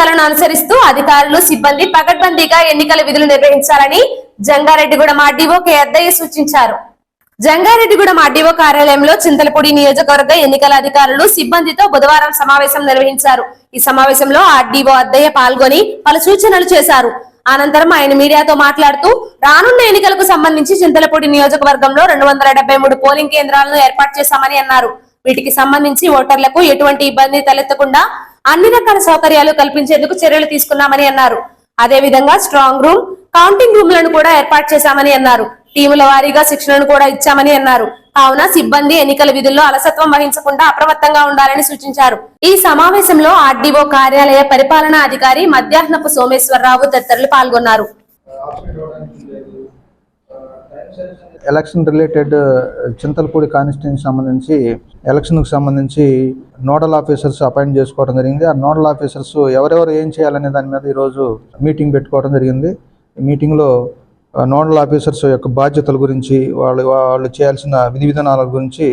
ఆదేశాలను అనుసరిస్తూ అధికారులు సిబ్బంది పకడ్బందీగా ఎన్నికల విధులు నిర్వహించాలని జంగారెడ్డిగూడెం ఆర్డీఓ కె. అద్దయ్య సూచించారు. జంగారెడ్డిగూడెం ఆర్డీఓ కార్యాలయంలో చింతలపూడి నియోజకవర్గ ఎన్నికల అధికారులు సిబ్బందితో బుధవారం సమావేశం నిర్వహించారు. ఈ సమావేశంలో ఆర్డీఓ అద్దయ్య పాల్గొని పలు సూచనలు చేశారు. అనంతరం ఆయన మీడియాతో మాట్లాడుతూ రానున్న ఎన్నికలకు సంబంధించి చింతలపూడి నియోజకవర్గంలో రెండు వందల డెబ్బై మూడు పోలింగ్ కేంద్రాలను ఏర్పాటు చేశామని అన్నారు. వీటికి సంబంధించి ఓటర్లకు ఎటువంటి ఇబ్బంది తలెత్తకుండా అన్ని రకాల సౌకర్యాలు కల్పించేందుకు చర్యలు తీసుకున్నామని అన్నారు. అదే విధంగా స్ట్రాంగ్ రూమ్ కౌంటింగ్ రూమ్లను కూడా ఏర్పాటు చేశామని అన్నారు. టీముల వారీగా శిక్షణను కూడా ఇచ్చామని అన్నారు. కావున సిబ్బంది ఎన్నికల విధుల్లో అలసత్వం వహించకుండా అప్రమత్తంగా ఉండాలని సూచించారు. ఈ సమావేశంలో ఆర్డీఓ కార్యాలయ పరిపాలనా అధికారి మధ్యాహ్నపు సోమేశ్వరరావు తదితరులు పాల్గొన్నారు. ఎలక్షన్ రిలేటెడ్ చింతలపూడి కాన్స్టిట్యూన్సీ సంబంధించి ఎలక్షన్కు సంబంధించి నోడల్ ఆఫీసర్స్ అపాయింట్ చేసుకోవడం జరిగింది. ఆ నోడల్ ఆఫీసర్స్ ఎవరెవరు ఏం చేయాలనే దాని మీద ఈరోజు మీటింగ్ పెట్టుకోవడం జరిగింది. మీటింగ్లో నోడల్ ఆఫీసర్స్ యొక్క బాధ్యతల గురించి వాళ్ళు వాళ్ళు చేయాల్సిన విధి విధానాల గురించి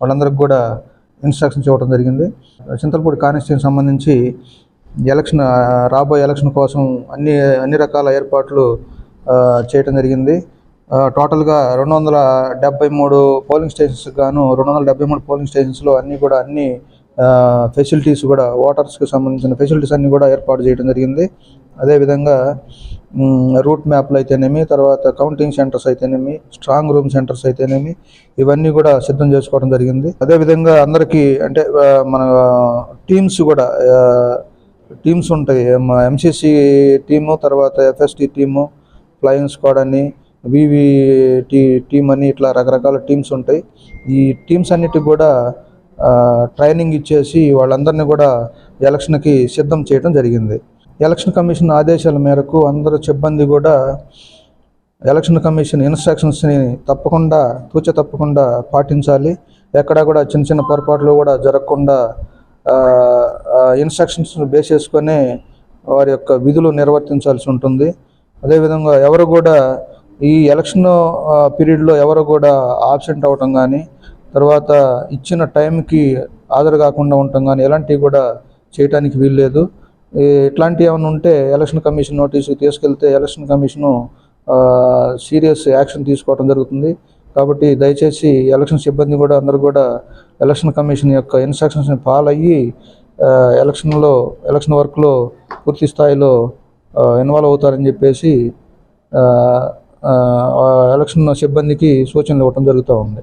వాళ్ళందరికీ కూడా ఇన్స్ట్రక్షన్స్ ఇవ్వడం జరిగింది. చింతలపూడి కాన్స్టిట్యూన్సీ సంబంధించి ఎలక్షన్ రాబోయే ఎలక్షన్ కోసం అన్ని అన్ని రకాల ఏర్పాట్లు చేయటం జరిగింది. టోటల్గా రెండు వందల డెబ్బై మూడు పోలింగ్ స్టేషన్స్ గాను రెండు వందల డెబ్బై మూడు పోలింగ్ స్టేషన్స్లో అన్నీ కూడా అన్ని ఫెసిలిటీస్ కూడా ఓటర్స్కి సంబంధించిన ఫెసిలిటీస్ అన్నీ కూడా ఏర్పాటు చేయడం జరిగింది. అదేవిధంగా రూట్ మ్యాప్లు అయితేనేమి తర్వాత కౌంటింగ్ సెంటర్స్ అయితేనేమి స్ట్రాంగ్ రూమ్ సెంటర్స్ అయితేనేమి ఇవన్నీ కూడా సిద్ధం చేసుకోవడం జరిగింది. అదేవిధంగా అందరికీ అంటే మన టీమ్స్ కూడా టీమ్స్ ఉంటాయి. ఎంసీసీ టీము తర్వాత ఎఫ్ఎస్టీ టీము ఫ్లయింగ్ స్క్వాడ్ అని వివి టీ టీమ్ అని ఇట్లా రకరకాల టీమ్స్ ఉంటాయి. ఈ టీమ్స్ అన్నిటికి కూడా ట్రైనింగ్ ఇచ్చేసి వాళ్ళందరినీ కూడా ఎలక్షన్కి సిద్ధం చేయడం జరిగింది. ఎలక్షన్ కమిషన్ ఆదేశాల మేరకు అందరూ సిబ్బంది కూడా ఎలక్షన్ కమిషన్ ఇన్స్ట్రక్షన్స్ని తప్పకుండా తూచ తప్పకుండా పాటించాలి. ఎక్కడా కూడా చిన్న చిన్న పొరపాట్లు కూడా జరగకుండా ఇన్స్ట్రక్షన్స్ బేస్ చేసుకొని వారి యొక్క విధులు నిర్వర్తించాల్సి ఉంటుంది. అదేవిధంగా ఎవరు కూడా ఈ ఎలక్షన్ పీరియడ్లో ఎవరు కూడా ఆబ్సెంట్ అవ్వటం కానీ తర్వాత ఇచ్చిన టైంకి హాజరు కాకుండా ఉండటం కానీ ఎలాంటివి కూడా చేయడానికి వీల్లేదు. ఇట్లాంటివి ఏమైనా ఉంటే ఎలక్షన్ కమిషన్ నోటీసు తీసుకెళ్తే ఎలక్షన్ కమిషను సీరియస్ యాక్షన్ తీసుకోవడం జరుగుతుంది. కాబట్టి దయచేసి ఎలక్షన్ సిబ్బంది కూడా అందరూ కూడా ఎలక్షన్ కమిషన్ యొక్క ఇన్స్ట్రక్షన్స్ని ఫాలో అయ్యి ఎలక్షన్లో ఎలక్షన్ వర్క్లో పూర్తి స్థాయిలో ఇన్వాల్వ్ అవుతారని చెప్పేసి ఎలక్షన్ సిబ్బందికి సూచనలు ఇవ్వటం జరుగుతూ ఉంది.